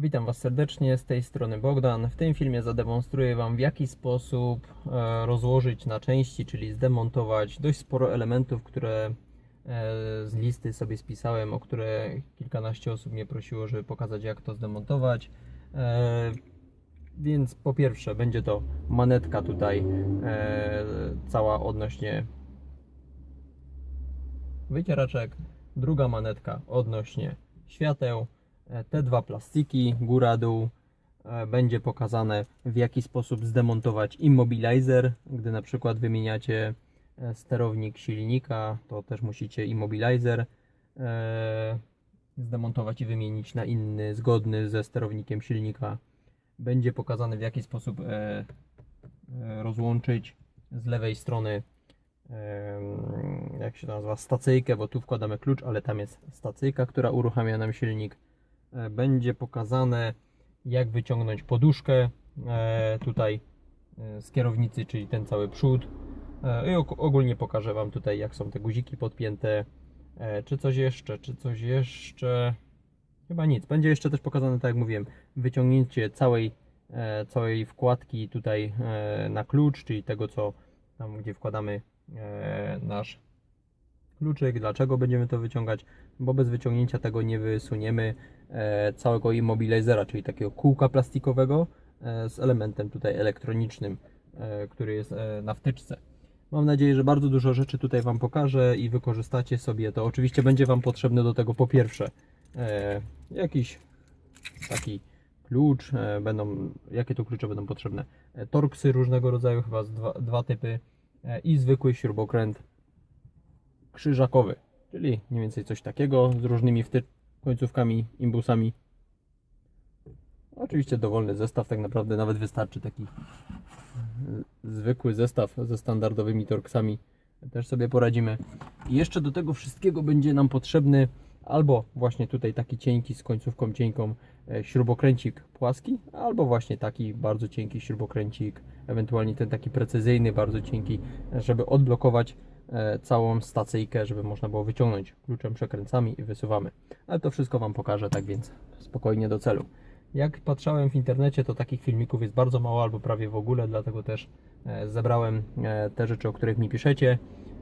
Witam Was serdecznie, z tej strony Bogdan. W tym filmie zademonstruję Wam w jaki sposób e, rozłożyć na części, czyli zdemontować dość sporo elementów, które e, z listy sobie spisałem, o które kilkanaście osób mnie prosiło, żeby pokazać jak to zdemontować. E, Więc po pierwsze będzie to manetka tutaj cała odnośnie wycieraczek, druga manetka odnośnie świateł, te dwa plastiki, góra, dół, e, będzie pokazane w jaki sposób zdemontować immobilizer, gdy na przykład wymieniacie e, sterownik silnika, to też musicie immobilizer e, zdemontować i wymienić na inny, zgodny ze sterownikiem silnika. Będzie pokazane w jaki sposób rozłączyć z lewej strony jak się nazywa, stacyjkę, bo tu wkładamy klucz, ale tam jest stacyjka, która uruchamia nam silnik. E, Będzie pokazane, jak wyciągnąć poduszkę e, tutaj e, z kierownicy, czyli ten cały przód. I og- ogólnie pokażę Wam tutaj, jak są te guziki podpięte. Czy coś jeszcze, czy coś jeszcze. Chyba nic. Będzie jeszcze też pokazane, tak jak mówiłem, wyciągnięcie całej, całej wkładki tutaj na klucz, czyli tego, co tam, gdzie wkładamy nasz kluczyk. Dlaczego będziemy to wyciągać? Bo bez wyciągnięcia tego nie wysuniemy e, całego immobilizera, czyli takiego kółka plastikowego e, z elementem tutaj elektronicznym, e, który jest na wtyczce. Mam nadzieję, że bardzo dużo rzeczy tutaj Wam pokażę i wykorzystacie sobie to. Oczywiście będzie Wam potrzebny do tego po pierwsze jakiś taki klucz, będą, jakie tu klucze będą potrzebne? Torksy różnego rodzaju, chyba dwa, dwa typy i zwykły śrubokręt krzyżakowy, czyli mniej więcej coś takiego z różnymi końcówkami, imbusami. Oczywiście dowolny zestaw, tak naprawdę nawet wystarczy taki e, zwykły zestaw ze standardowymi torksami. Też sobie poradzimy. I jeszcze do tego wszystkiego będzie nam potrzebny albo właśnie tutaj taki cienki z końcówką cienką e, śrubokręcik płaski, albo właśnie taki bardzo cienki śrubokręcik, ewentualnie ten taki precyzyjny, bardzo cienki, żeby odblokować e, całą stacyjkę, żeby można było wyciągnąć kluczem, przekręcamy i wysuwamy. Ale to wszystko Wam pokażę, tak więc spokojnie do celu. Jak patrzałem w internecie, to takich filmików jest bardzo mało albo prawie w ogóle, dlatego też e, zebrałem e, te rzeczy, o których mi piszecie,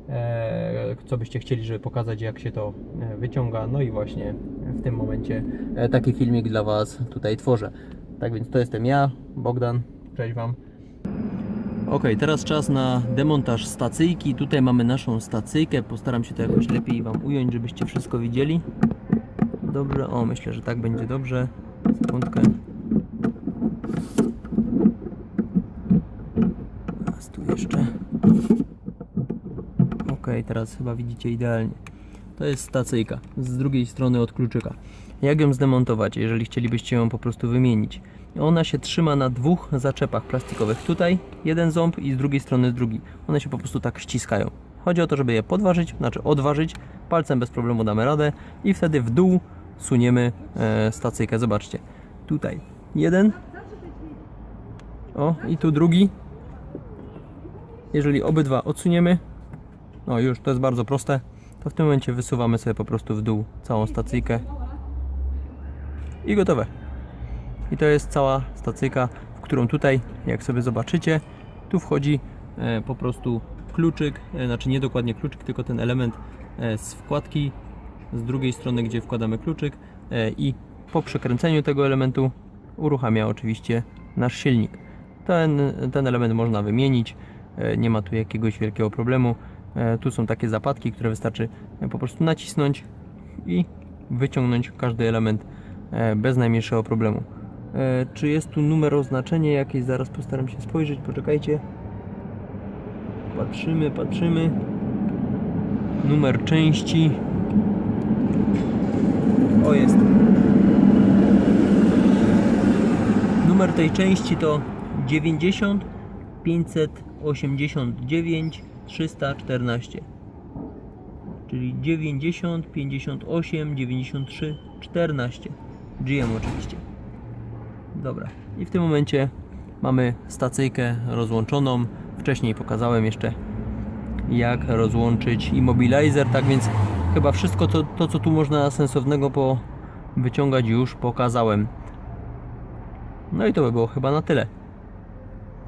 e, co byście chcieli, żeby pokazać, jak się to e, wyciąga. No i właśnie w tym momencie e, taki filmik dla Was tutaj tworzę. Tak więc to jestem ja, Bogdan. Cześć Wam. Ok, teraz czas na demontaż stacyjki. Tutaj mamy naszą stacyjkę. Postaram się to jakoś lepiej Wam ująć, żebyście wszystko widzieli. Dobrze, o myślę, że tak będzie dobrze. Sekundkę. Raz tu jeszcze. Ok, teraz chyba widzicie idealnie. To jest stacyjka z drugiej strony od kluczyka. Jak ją zdemontować, jeżeli chcielibyście ją po prostu wymienić? Ona się trzyma na dwóch zaczepach plastikowych. Tutaj jeden ząb i z drugiej strony drugi. One się po prostu tak ściskają. Chodzi o to, żeby je podważyć, znaczy odważyć. Palcem bez problemu damy radę i wtedy w dół suniemy e, stacyjkę. Zobaczcie. Tutaj jeden. O, i tu drugi. Jeżeli obydwa odsuniemy, no już to jest bardzo proste, to w tym momencie wysuwamy sobie po prostu w dół całą stacyjkę i gotowe. I to jest cała stacyjka, w którą tutaj, jak sobie zobaczycie, tu wchodzi e, po prostu kluczyk, e, znaczy nie dokładnie kluczyk, tylko ten element e, z wkładki z drugiej strony, gdzie wkładamy kluczyk i po przekręceniu tego elementu uruchamia oczywiście nasz silnik. Ten, ten element można wymienić, nie ma tu jakiegoś wielkiego problemu. Tu są takie zapadki, które wystarczy po prostu nacisnąć i wyciągnąć każdy element bez najmniejszego problemu. E, Czy jest tu numer oznaczenia jakieś? Zaraz postaram się spojrzeć, poczekajcie. Patrzymy, patrzymy. Numer części. O jest. Numer tej części to 90 589 314. Czyli 90 58 93 14. GM oczywiście. Dobra. I w tym momencie mamy stacyjkę rozłączoną. Wcześniej pokazałem jeszcze jak rozłączyć immobilizer, tak więc chyba wszystko to, to co tu można sensownego po wyciągać już pokazałem. No i to by było chyba na tyle.